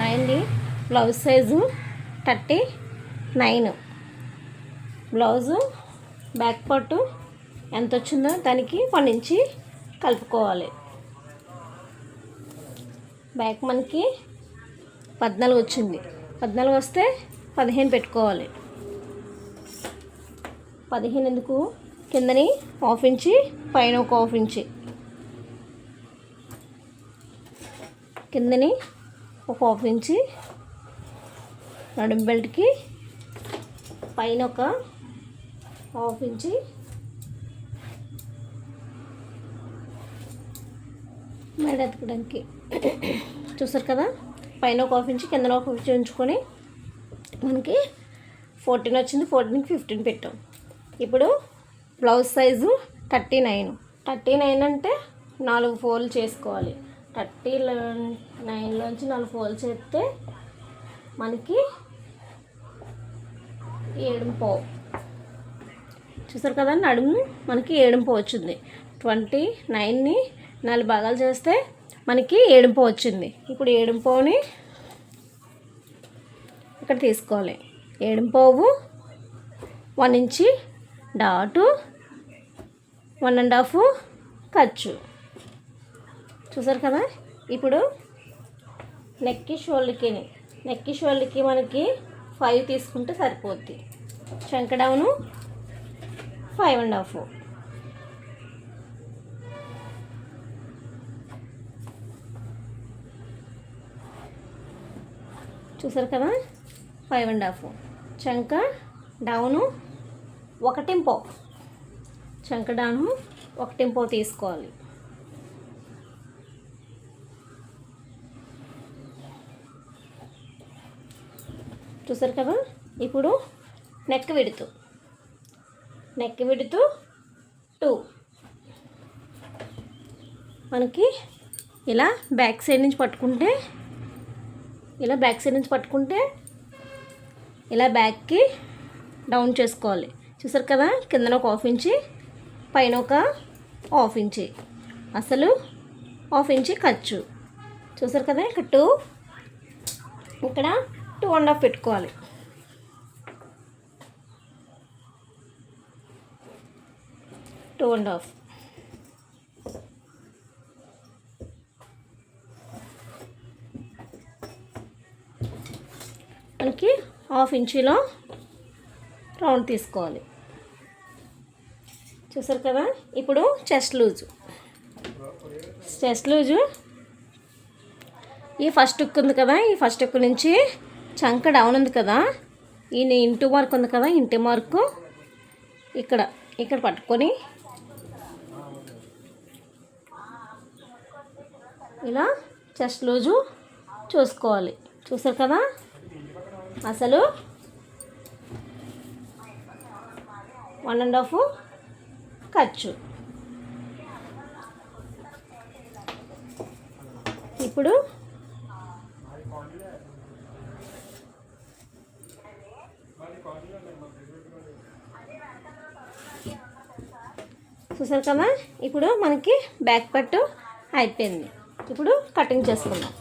అండి. Blouse size thirty nine. Blouse back పట్టు ఎంత వచ్చిందో దానికి వన్ ఇంచి కలుపుకోవాలి. బ్యాక్ మనకి పద్నాలుగు వచ్చింది. పద్నాలుగు వస్తే పదిహేను పెట్టుకోవాలి. పదిహేను ఎందుకు? కిందని హాఫ్ ఇంచి పైన ఒక హాఫ్ ఇంచి. కిందని ఒక హాఫ్ ఇంచి నడుం బెల్ట్కి పైన ఒక హాఫ్ ఇంచి మెడ ఎత్తకడానికి చూసారు కదా? పైన ఒక హాఫ్ ఇంచ్ కింద ఒక ఇంచ్ ఉంచుకొని మనకి ఫోర్టీన్ వచ్చింది. ఫోర్టీన్కి ఫిఫ్టీన్ పెట్టాం. ఇప్పుడు blouse size thirty nine. Thirty nine అంటే నాలుగు ఫోల్డ్ చేసుకోవాలి. థర్టీ నైన్లోంచి నాలుగు ఫోల్డ్ చేస్తే మనకి ఏడు చూసారు కదా నడుము? మనకి ఏడుంపు వచ్చింది. ట్వంటీ నైన్ని నాలుగు భాగాలు చేస్తే మనకి ఏడుంపు వచ్చింది. ఇప్పుడు ఏడుంపుని ఇక్కడ తీసుకోవాలి. ఏడుంపావు one inch dot one and half ఖర్చు. చూసారు కదా? ఇప్పుడు నెక్కి షోల్డర్కి నెక్కి షోల్డర్కి మనకి ఫైవ్ తీసుకుంటే సరిపోద్ది. చంక డౌను ఫైవ్ అండ్ హాఫ్ చూసారు కదా? ఫైవ్ అండ్ హాఫ్ చంక డౌను ఒకటింపో చంక డౌను ఒకటింపో తీసుకోవాలి. చూసారు కదా? ఇప్పుడు నెక్ విడుతు. నెక్ విడుతు టూ మనకి ఇలా బ్యాక్ సైడ్ నుంచి పట్టుకుంటే ఇలా బ్యాక్ సైడ్ నుంచి పట్టుకుంటే ఇలా బ్యాక్కి డౌన్ చేసుకోవాలి. చూసారు కదా? కిందన ఒక హాఫ్ ఇంచి పైన ఒక హాఫ్ ఇంచి అసలు హాఫ్ ఇంచి ఖర్చు. చూసారు కదా? ఇక్కడ టూ ఇక్కడ టూ అండ్ హాఫ్ పెట్టుకోవాలి. Two and half. మనకి హాఫ్ ఇంచీలో రౌండ్ తీసుకోవాలి. చూసారు కదా? ఇప్పుడు చెస్ట్ లూజు. చెస్ట్ లూజు ఈ ఫస్ట్ హుక్ ఉంది కదా? ఈ ఫస్ట్ హుక్ నుంచి చంక డౌన్ ఉంది కదా ఈయన ఇంటి మార్క్ ఉంది కదా ఇంటి మార్కు ఇక్కడ ఇక్కడ పట్టుకొని ఇలా చెస్ట్ లూజు చూసుకోవాలి. చూసారు కదా? అసలు వన్ అండ్ హాఫ్ ఖర్చు. ఇప్పుడు చూసారు కదా? ఇప్పుడు మనకి బ్యాక్ పట్టు అయిపోయింది. ఇప్పుడు కటింగ్ చేసుకుందాం.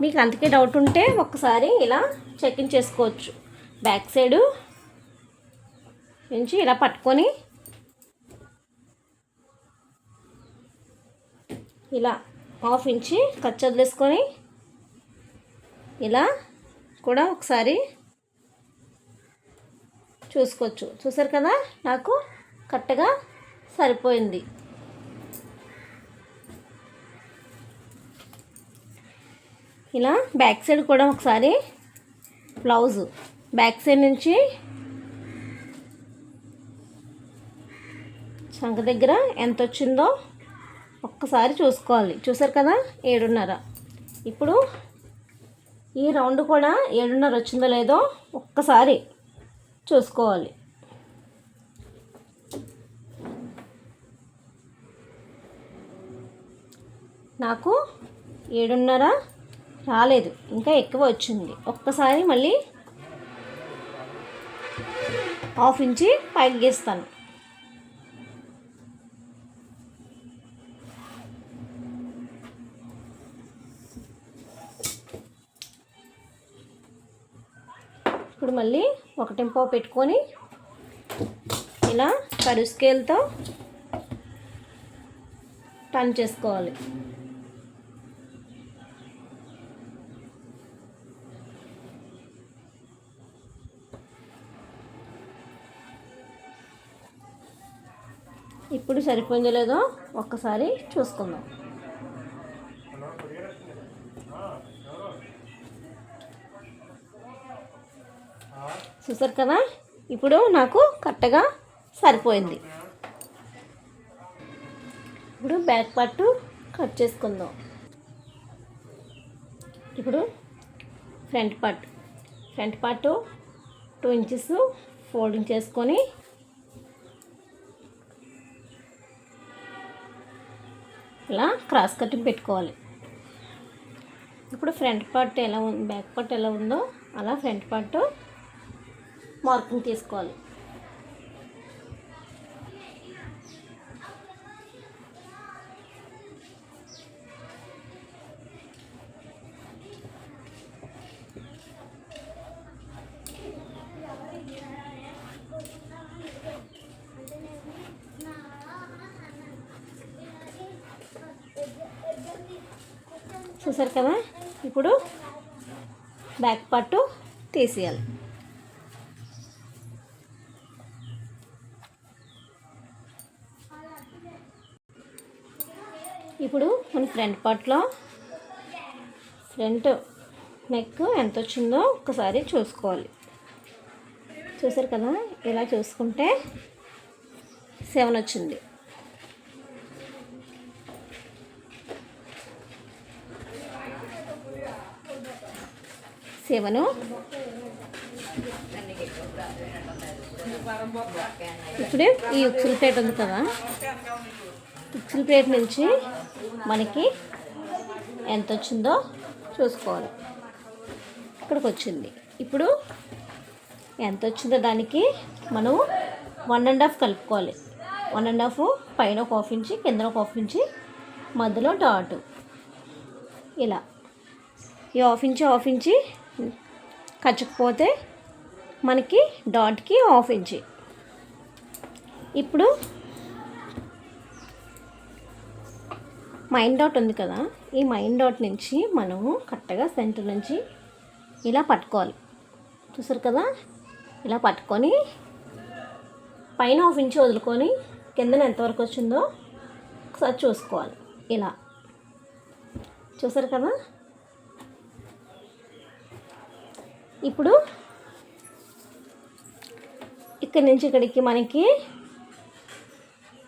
మీకు అంతకే డౌట్ ఉంటే ఒక్కసారి ఇలా చెకింగ్ చేసుకోవచ్చు. బ్యాక్ సైడు నుంచి ఇలా పట్టుకొని ఇలా హాఫ్ ఇంచి ఖర్చు వదిలేసుకొని ఇలా కూడా ఒకసారి చూసుకోవచ్చు. చూసారు కదా? నాకు కరెక్ట్గా సరిపోయింది. ఇలా బ్యాక్ సైడ్ కూడా ఒకసారి బ్లౌజ్. బ్యాక్ సైడ్ నుంచి చంక దగ్గర ఎంత వచ్చిందో ఒక్కసారి చూసుకోవాలి. చూసారు కదా? ఏడున్నర. ఇప్పుడు ఈ రౌండ్ కూడా ఏడున్నర వచ్చిందో లేదో ఒక్కసారి చూసుకోవాలి. నాకు ఏడున్నర రాలేదు ఇంకా ఎక్కువ వచ్చింది. ఒక్కసారి మళ్ళీ హాఫ్ ఇంచి పైకి గీస్తాను. ఇప్పుడు మళ్ళీ ఒకటింపావు పెట్టుకొని ఇలా కరువు స్కేల్తో టర్న్ చేసుకోవాలి. ఇప్పుడు సరిపోయిందో లేదో ఒక్కసారి చూసుకుందాం. చూసారు కదా? ఇప్పుడు నాకు కరెక్ట్గా సరిపోయింది. ఇప్పుడు బ్యాక్ పట్టు కట్ చేసుకుందాం. ఇప్పుడు front part. Front part two inches folding చేసుకొని ఇలా క్రాస్ కటింగ్ పెట్టుకోవాలి. ఇప్పుడు ఫ్రంట్ పార్ట్ ఎలా ఉంది బ్యాక్ పార్ట్ ఎలా ఉందో అలా ఫ్రంట్ పార్ట్ మార్కింగ్ తీసుకోవాలి చూసారు కదా? ఇప్పుడు బ్యాక్ పార్ట్ తీసేయాలి ఇప్పుడు మన ఫ్రంట్ పార్ట్లో. ఫ్రంట్ నెక్ ఎంత వచ్చిందో ఒకసారి చూసుకోవాలి. చూసారు కదా? ఇలా చూసుకుంటే సెవెన్ వచ్చింది. సెవెను. ఇప్పుడు ఈ ఉక్సుల ప్లేట్ ఉంది కదా? ఉక్సుల ప్లేట్ నుంచి మనకి ఎంత వచ్చిందో చూసుకోవాలి. ఇక్కడికి వచ్చింది ఇప్పుడు ఎంత వచ్చిందో దానికి మనం వన్ అండ్ హాఫ్ కలుపుకోవాలి. వన్ అండ్ హాఫ్ పైన ఒక హాఫ్ ఇంచి కింద ఒక హాఫ్ ఇంచి మధ్యలో డాట్ ఇలా. ఈ హాఫ్ ఇంచి హాఫ్ ఇంచి కచ్చకపోతే మనకి డాట్కి హాఫ్ ఇంచి ఇప్పుడు మైండ్ డాట్ ఉంది కదా ఈ మైండ్ డాట్ నుంచి మనము కరెక్ట్గా సెంటర్ నుంచి ఇలా పట్టుకోవాలి. చూసారు కదా? ఇలా పట్టుకొని పైన హాఫ్ ఇంచ్ వదులుకొని కిందన ఎంతవరకు వచ్చిందో ఒకసారి చూసుకోవాలి. ఇలా. చూసారు కదా? ఇప్పుడు ఇక్కడి నుంచి ఇక్కడికి మనకి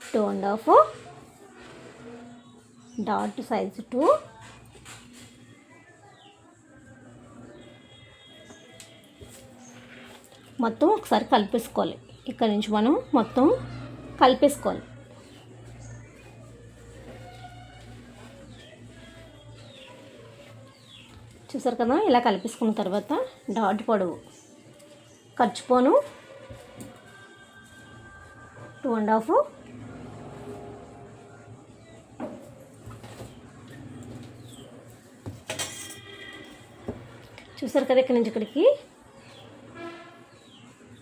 two and half dot size two. మొత్తం ఒకసారి కలిపేసుకోవాలి. ఇక్కడ నుంచి మనం మొత్తం కలిపేసుకోవాలి. చూసారు కదా ఇలా కలిపేసుకున్న తర్వాత డాట్ పొడవు. ఖర్చుపోను టూ అండ్ హాఫ్ చూసారు కదా ఇక్కడి నుంచి ఇక్కడికి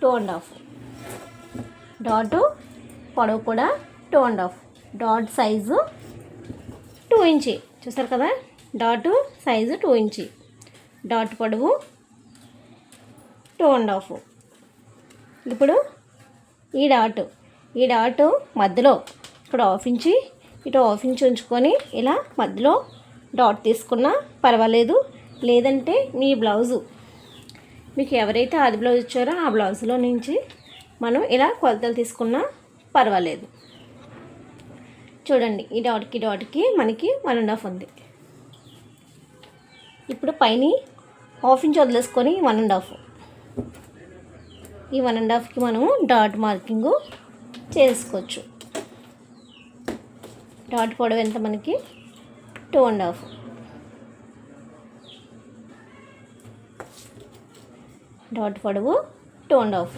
టూ అండ్ హాఫ్. డాట్ పొడవు కూడా two and half. Dot size two inch. చూసారు కదా? Dot size two inch. Dot పొడవు టూ అండ్ హాఫ్. ఇప్పుడు ఈ డాట్. ఈ డాట్ మధ్యలో ఇక్కడ హాఫ్ ఇంచి ఇటు హాఫ్ ఇంచి ఉంచుకొని ఇలా మధ్యలో డాట్ తీసుకున్నా పర్వాలేదు. లేదంటే మీ బ్లౌజు. మీకు ఎవరైతే ఆది బ్లౌజ్ ఇచ్చారో ఆ బ్లౌజ్లో నుంచి మనం ఇలా కొలతలు తీసుకున్నా పర్వాలేదు. చూడండి ఈ డాట్కి డాట్కి మనకి వన్ అండ్ హాఫ్ ఉంది. ఇప్పుడు పైన హాఫ్ ఇంచ్ వదిలేసుకొని వన్ అండ్ హాఫ్ ఈ వన్ అండ్ హాఫ్కి మనము డాట్ మార్కింగ్ చేసుకోవచ్చు. డాట్ పొడవు ఎంత మనకి? టూ అండ్ హాఫ్ డాట్ పొడవు టూ అండ్ హాఫ్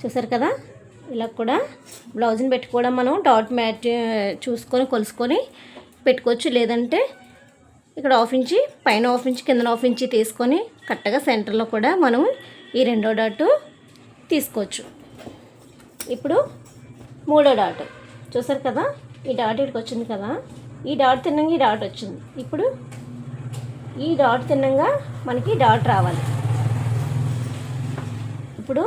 చూసారు కదా? ఇలా కూడా బ్లౌజ్ని పెట్టుకోవడం మనం డాట్ మ్యాట్ చూసుకొని కొలుసుకొని పెట్టుకోవచ్చు. లేదంటే ఇక్కడ హాఫ్ ఇంచి పైన హాఫ్ ఇంచి కింద హాఫ్ ఇంచి తీసుకొని కరెక్ట్గా సెంటర్లో కూడా మనం ఈ రెండో డాటు తీసుకోవచ్చు. ఇప్పుడు మూడో డాట్. చూసారు కదా? ఈ డాట్ ఇక్కడికి వచ్చింది కదా? ఈ డాట్ తిన్నాక ఈ డాట్ వచ్చింది. ఇప్పుడు ఈ డాట్ తిన్నంగా మనకి డాట్ రావాలి. ఇప్పుడు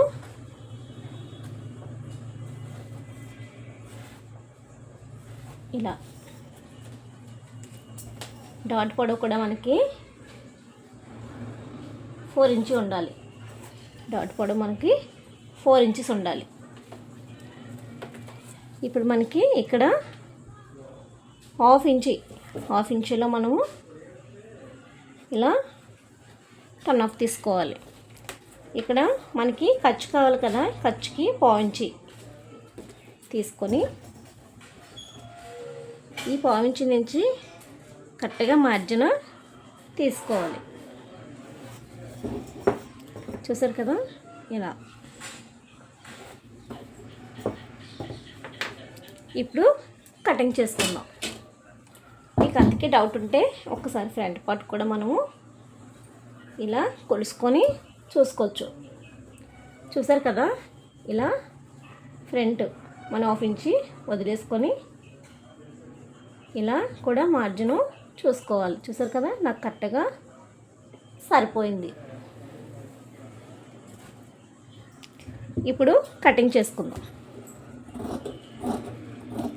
ఇలా డాట్ పొడవు కూడా మనకి ఫోర్ ఇంచు ఉండాలి. డాట్ పొడవు మనకి ఫోర్ ఇంచెస్ ఉండాలి. ఇప్పుడు మనకి ఇక్కడ హాఫ్ ఇంచి హాఫ్ ఇంచులో మనము ఇలా టర్న్ ఆఫ్ తీసుకోవాలి. ఇక్కడ మనకి ఖర్చు కావాలి కదా ఖర్చుకి పావించి తీసుకొని ఈ పావించి నుంచి కరెక్ట్గా మార్జిన తీసుకోవాలి. చూసారు కదా ఇలా. ఇప్పుడు కటింగ్ చేసుకుందాం. మీకు అందుకే డౌట్ ఉంటే ఒక్కసారి ఫ్రంట్ పార్ట్ కూడా మనము ఇలా కొలుసుకొని చూసుకోవచ్చు. చూసారు కదా? ఇలా ఫ్రంట్ మనం హాఫ్ ఇంచి వదిలేసుకొని ఇలా కూడా మార్జిన్ చూసుకోవాలి. చూసారు కదా? నాకు కరెక్ట్గా సరిపోయింది. ఇప్పుడు కటింగ్ చేసుకుందాం.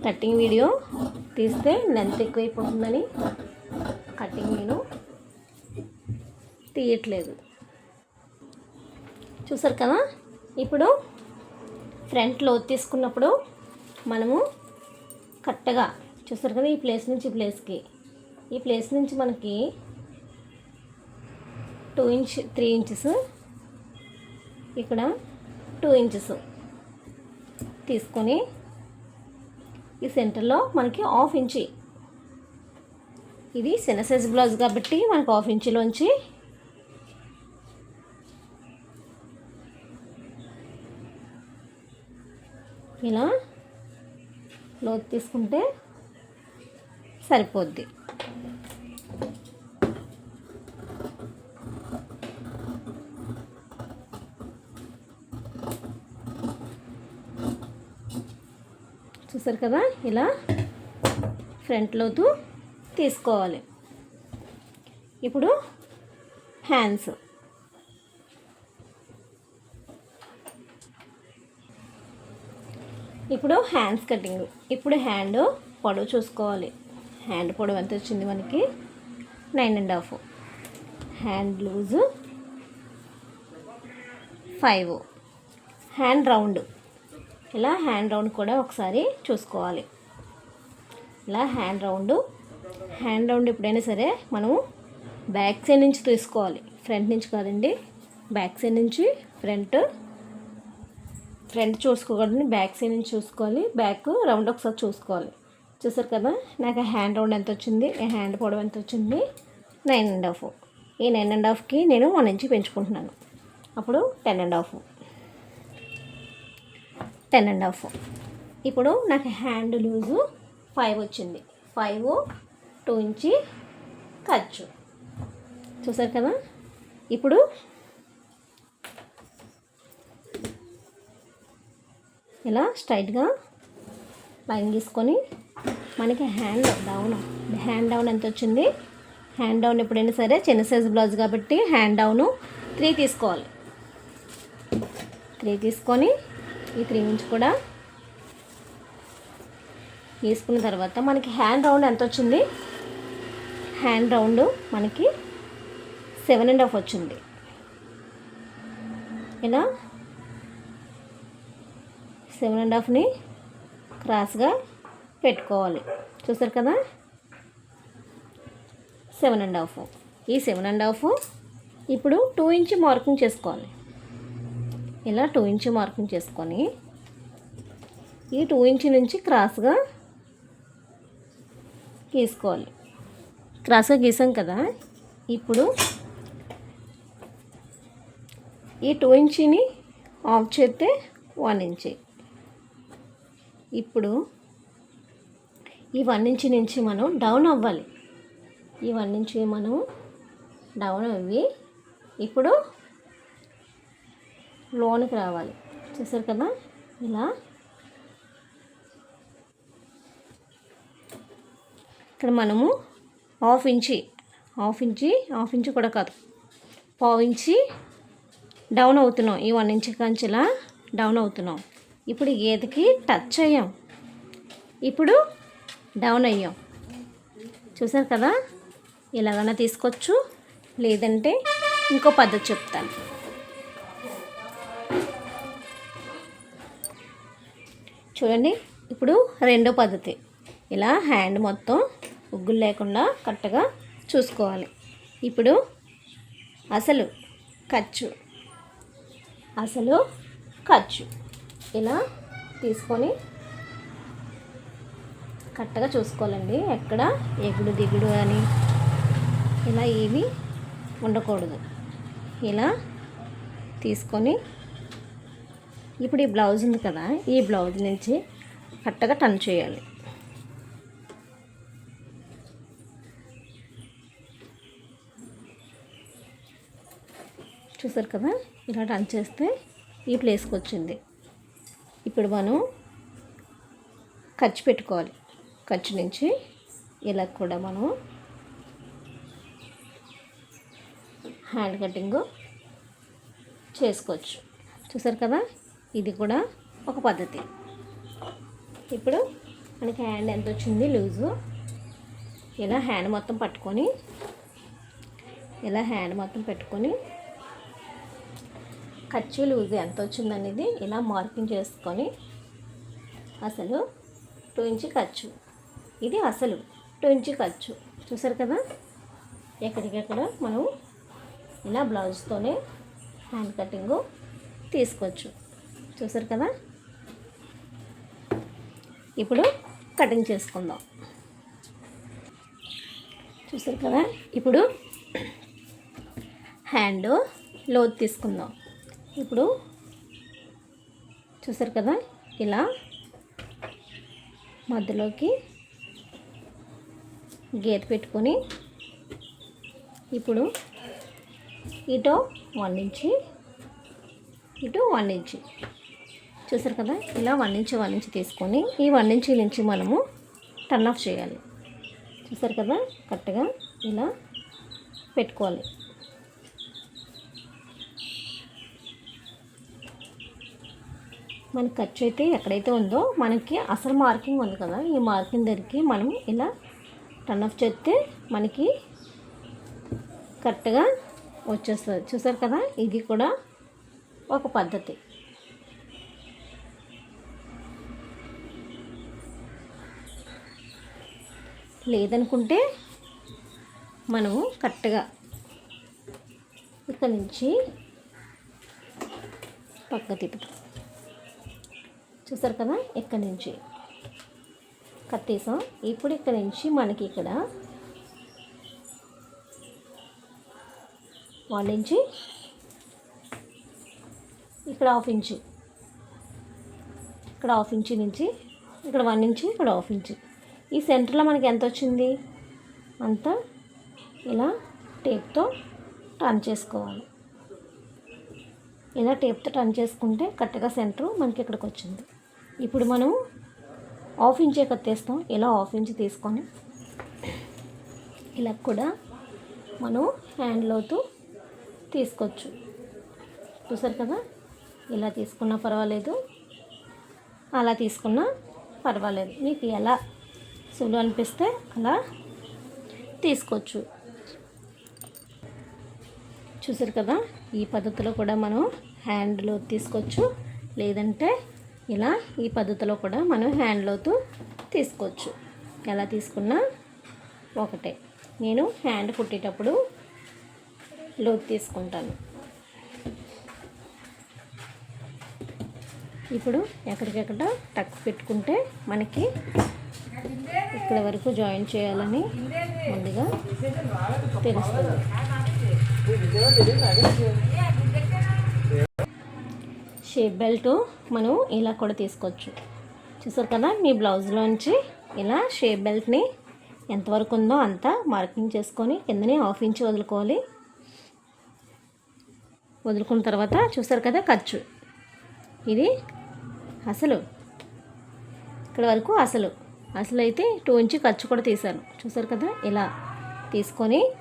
కటింగ్ వీడియో తీస్తే లెంత్ ఎక్కువైపోతుందని కటింగ్ నేను తీయట్లేదు. చూసారు కదా? ఇప్పుడు ఫ్రంట్ లోత్ తీసుకున్నప్పుడు మనము కరెక్ట్గా చూసారు కదా ఈ ప్లేస్ నుంచి ఈ ప్లేస్కి ఈ ప్లేస్ నుంచి మనకి టూ ఇంచ్ త్రీ ఇంచెస్ ఇక్కడ టూ ఇంచెస్ తీసుకొని ఈ సెంటర్లో మనకి హాఫ్ ఇంచి. ఇది చిన్న సైజ్ బ్లౌజ్ కాబట్టి మనకు హాఫ్ ఇంచులోంచి ఇలా లోతు తీసుకుంటే సరిపోద్ది. చూసారు కదా? ఇలా ఫ్రంట్ లోతు తీసుకోవాలి. ఇప్పుడు హ్యాండ్స్. ఇప్పుడు హ్యాండ్స్ కటింగ్. ఇప్పుడు హ్యాండ్ పొడవు చూసుకోవాలి. హ్యాండ్ పొడవు ఎంత వచ్చింది మనకి? Nine and half. Hand loose five. Hand round. ఇలా హ్యాండ్ రౌండ్ కూడా ఒకసారి చూసుకోవాలి. ఇలా హ్యాండ్ రౌండ్ హ్యాండ్ రౌండ్ ఎప్పుడైనా సరే మనము బ్యాక్ సైడ్ నుంచి తీసుకోవాలి. ఫ్రంట్ నుంచి కాదండి బ్యాక్ సైడ్ నుంచి ఫ్రంట్ ఫ్రంట్ చూసుకోకూడదు బ్యాక్ సైడ్ నుంచి చూసుకోవాలి బ్యాక్ రౌండ్ ఒకసారి చూసుకోవాలి. చూసారు కదా నాకు హ్యాండ్ రౌండ్ ఎంత వచ్చింది హ్యాండ్ పొడవు ఎంత వచ్చింది? నైన్ అండ్ హాఫ్ ఈ నైన్ అండ్ హాఫ్కి నేను వన్ ఇంచ్ పెంచుకుంటున్నాను. అప్పుడు ten and half ten and half. ఇప్పుడు నాకు హ్యాండ్ లూజు ఫైవ్ వచ్చింది. ఫైవ్ టూ ఇంచి ఖర్చు. చూసారు కదా? ఇప్పుడు ఇలా స్ట్రైట్గా లైన్ తీసుకొని మనకి హ్యాండ్ డౌన్. హ్యాండ్ డౌన్ ఎంత వచ్చింది? హ్యాండ్ డౌన్ ఎప్పుడైనా సరే చిన్న సైజ్ బ్లౌజ్ కాబట్టి హ్యాండ్ డౌను త్రీ తీసుకోవాలి. త్రీ తీసుకొని ఈ త్రీ ఇంచ్ కూడా వేసుకున్న తర్వాత మనకి హ్యాండ్ రౌండ్ ఎంత వచ్చింది? హ్యాండ్ రౌండ్ మనకి సెవెన్ అండ్ హాఫ్ వచ్చింది. ఇలా సెవెన్ అండ్ హాఫ్ని క్రాస్గా పెట్టుకోవాలి. చూసారు కదా? సెవెన్ అండ్ హాఫ్ ఈ సెవెన్ అండ్ హాఫ్ ఇప్పుడు టూ ఇంచ్ మార్కింగ్ చేసుకోవాలి. ఇలా టూ ఇంచ్ మార్కింగ్ చేసుకొని ఈ టూ ఇంచ్ నుంచి క్రాస్గా గీసుకోవాలి. క్రాస్గా గీసాం కదా? ఇప్పుడు ఈ టూ ఇంచిని ఆఫ్ చేస్తే వన్ ఇంచి. ఇప్పుడు ఈ వన్ ఇంచ్ నుంచి మనం డౌన్ అవ్వాలి. ఈ వన్ ఇంచ్ మనం డౌన్ అవ్వి ఇప్పుడు లోనికి రావాలి. చూసారు కదా? ఇలా. ఇక్కడ మనము half inch half inch half inch కూడా కాదు. పావు ఇంచి డౌన్ అవుతున్నాం. ఈ వన్ ఇంచ్ కంచి ఇలా డౌన్ అవుతున్నాం. ఇప్పుడు గీతకి టచ్ అయ్యాం. ఇప్పుడు డౌన్ అయ్యాం. చూసారు కదా? ఎలాగైనా తీసుకోవచ్చు. లేదంటే ఇంకో పద్ధతి చెప్తాను. చూడండి. ఇప్పుడు రెండో పద్ధతి. ఇలా హ్యాండ్ మొత్తం ఉగ్గులు లేకుండా కరెక్ట్గా చూసుకోవాలి. ఇప్పుడు అసలు ఖర్చు. అసలు ఖర్చు. ఇలా తీసుకొని కరెక్ట్గా చూసుకోవాలండి. ఎక్కడ ఎగుడు దిగుడు అని ఇలా ఏమీ ఉండకూడదు. ఇలా తీసుకొని ఇప్పుడు ఈ బ్లౌజ్ ఉంది కదా ఈ బ్లౌజ్ నుంచి కరెక్ట్గా టర్న్ చేయాలి. చూసారు కదా ఇలా టర్న్ చేస్తే ఈ ప్లేస్కి వచ్చింది. ఇప్పుడు మనం ఖర్చు పెట్టుకోవాలి. ఖర్చు నుంచి ఇలా కూడా మనం హ్యాండ్ కటింగ్ చేసుకోవచ్చు. చూసారు కదా ఇది కూడా ఒక పద్ధతి. ఇప్పుడు మనకి హ్యాండ్ ఎంత వచ్చింది? లూజు. ఇలా హ్యాండ్ మొత్తం పట్టుకొని ఇలా హ్యాండ్ మొత్తం పెట్టుకొని ఖర్చు లూజ్ ఎంత వచ్చింది అనేది ఇలా మార్కింగ్ చేసుకొని అసలు టూ ఇంచ్ ఖర్చు. ఇది అసలు టూ ఇంచ్ ఖర్చు. చూసారు కదా? ఎక్కడికెక్కడ మనం ఇలా బ్లౌజ్తోనే హ్యాండ్ కటింగు తీసుకోవచ్చు చూసారు కదా? ఇప్పుడు కటింగ్ చేసుకుందాం. చూసారు కదా? ఇప్పుడు హ్యాండ్ లోతు తీసుకుందాం. ఇప్పుడు చూసారు కదా? ఇలా మధ్యలోకి గీత పెట్టుకొని ఇప్పుడు ఇటు వన్ ఇంచి ఇటు వన్ ఇంచి. చూసారు కదా? ఇలా వన్ ఇంచ్ వన్ తీసుకొని ఈ వన్ నుంచి మనము టర్న్ ఆఫ్ చేయాలి. చూసారు కదా? కరెక్ట్గా ఇలా పెట్టుకోవాలి. మన ఖర్చు అయితే ఎక్కడైతే ఉందో మనకి అసలు మార్కింగ్ ఉంది కదా? ఈ మార్కింగ్ దగ్గరికి మనం ఇలా టర్న్ ఆఫ్ చేస్తే మనకి కరెక్ట్గా వచ్చేస్తుంది. చూసారు కదా? ఇది కూడా ఒక పద్ధతి. లేదనుకుంటే మనము కరెక్ట్గా ఇక్కడ నుంచి పక్క తిప్పుతాం. చూసారు కదా? ఇక్కడ నుంచి కట్టేసాం. ఇప్పుడు ఇక్కడ నుంచి మనకి ఇక్కడ వన్ ఇంచు ఇక్కడ హాఫ్ ఇంచు. ఇక్కడ హాఫ్ ఇంచు నుంచి ఇక్కడ వన్ ఇంచు ఇక్కడ హాఫ్ ఇంచు. ఈ సెంటర్లో మనకి ఎంత వచ్చింది? అంతా ఇలా టేప్తో టర్న్ చేసుకోవాలి. ఇలా టేప్తో టర్న్ చేసుకుంటే కరెక్ట్గా సెంటర్ మనకి ఇక్కడికి వచ్చింది. ఇప్పుడు మనం హాఫ్ ఇంచే కత్తేస్తాం ఇలా హాఫ్ ఇంచ్ తీసుకొని ఇలా కూడా మనం హ్యాండ్లోతు తీసుకోవచ్చు. చూసారు కదా? ఇలా తీసుకున్నా పర్వాలేదు. అలా తీసుకున్నా పర్వాలేదు. మీకు ఎలా సులువు అనిపిస్తే అలా తీసుకోవచ్చు. చూసారు కదా ఈ పద్ధతిలో కూడా మనం హ్యాండ్లో తీసుకోవచ్చు. లేదంటే ఇలా ఈ పద్ధతిలో కూడా మనం హ్యాండ్లోతో తీసుకోవచ్చు. ఎలా తీసుకున్నా ఒకటే. నేను హ్యాండ్ కుట్టేటప్పుడు లోతు తీసుకుంటాను. ఇప్పుడు ఎక్కడికెక్కడ టక్ పెట్టుకుంటే మనకి ఇక్కడ వరకు జాయిన్ చేయాలని ముందుగా తెలుస్తుంది. షేప్ బెల్ట్ మనం ఇలా కూడా తీసుకోవచ్చు. చూసారు కదా మీ బ్లౌజ్లోంచి ఇలా షేప్ బెల్ట్ని ఎంతవరకు ఉందో అంత మార్కింగ్ చేసుకొని కిందనే హాఫ్ ఇంచ్ వదులుకోవాలి. వదులుకున్న తర్వాత చూసారు కదా ఖర్చు. ఇది అసలు. ఇక్కడ వరకు అసలు. అసలు అయితే టూ ఇంచ్ ఖర్చు కూడా తీశాను. చూసారు కదా? ఇలా తీసుకొని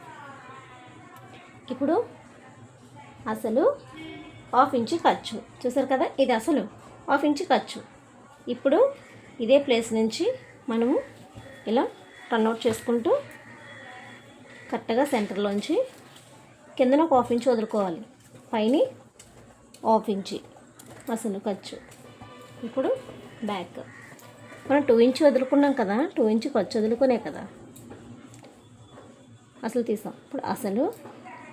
ఇప్పుడు అసలు హాఫ్ ఇంచ్ ఖర్చు. చూసారు కదా? ఇది అసలు హాఫ్ ఇంచ్ ఖర్చు. ఇప్పుడు ఇదే ప్లేస్ నుంచి మనము ఇలా రన్అట్ చేసుకుంటూ కరెక్ట్గా సెంటర్లోంచి కిందన ఒక హాఫ్ ఇంచ్ వదులుకోవాలి. పైన హాఫ్ ఇంచి అసలు ఖర్చు. ఇప్పుడు బ్యాక్. మనం టూ ఇంచ్ వదులుకున్నాం కదా టూ ఇంచ్ ఖర్చు వదులుకునే కదా. అసలు తీసాం. ఇప్పుడు అసలు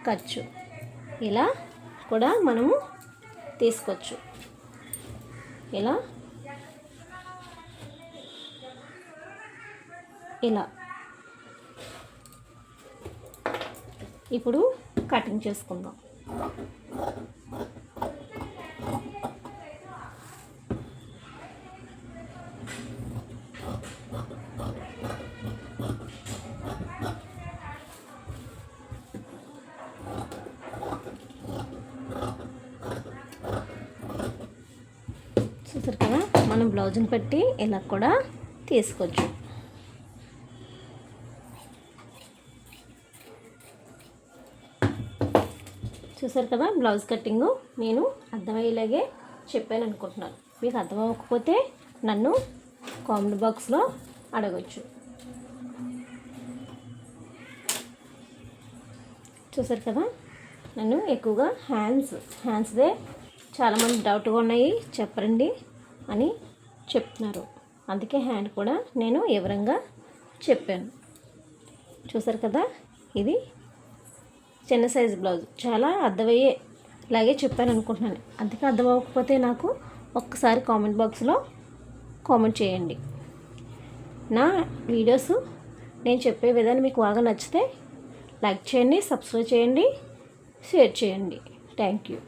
ఖర్చు. ఇలా కూడా మనము తీసుకోవచ్చు. ఇలా. ఇలా. ఇప్పుడు కటింగ్ చేసుకుందాం చూసారు కదా మనం బ్లౌజ్ని పెట్టి ఇలా కూడా తీసుకోవచ్చు. చూసారు కదా బ్లౌజ్ కటింగ్ నేను అర్థమయ్యేలాగే చెప్పాను అనుకుంటున్నాను. మీకు అర్థం అవ్వకపోతే నన్ను కామెంట్ బాక్స్లో అడగచ్చు. చూసారు కదా? నన్ను ఎక్కువగా హ్యాండ్స్ హ్యాండ్స్దే చాలామంది డౌట్గా ఉన్నాయి. చెప్పరండి అని చెప్తున్నారు. అందుకే హ్యాండ్ కూడా నేను వివరంగా చెప్పాను. చూసారు కదా? ఇది చిన్న సైజు బ్లౌజ్ చాలా అర్థమయ్యే లాగే చెప్పాను అనుకుంటున్నాను. అందుకే అర్థం అవ్వకపోతే నాకు ఒక్కసారి కామెంట్ బాక్స్లో కామెంట్ చేయండి. నా వీడియోస్ నేను చెప్పే విధానం మీకు బాగా నచ్చితే లైక్ చేయండి సబ్స్క్రైబ్ చేయండి షేర్ చేయండి. Thank you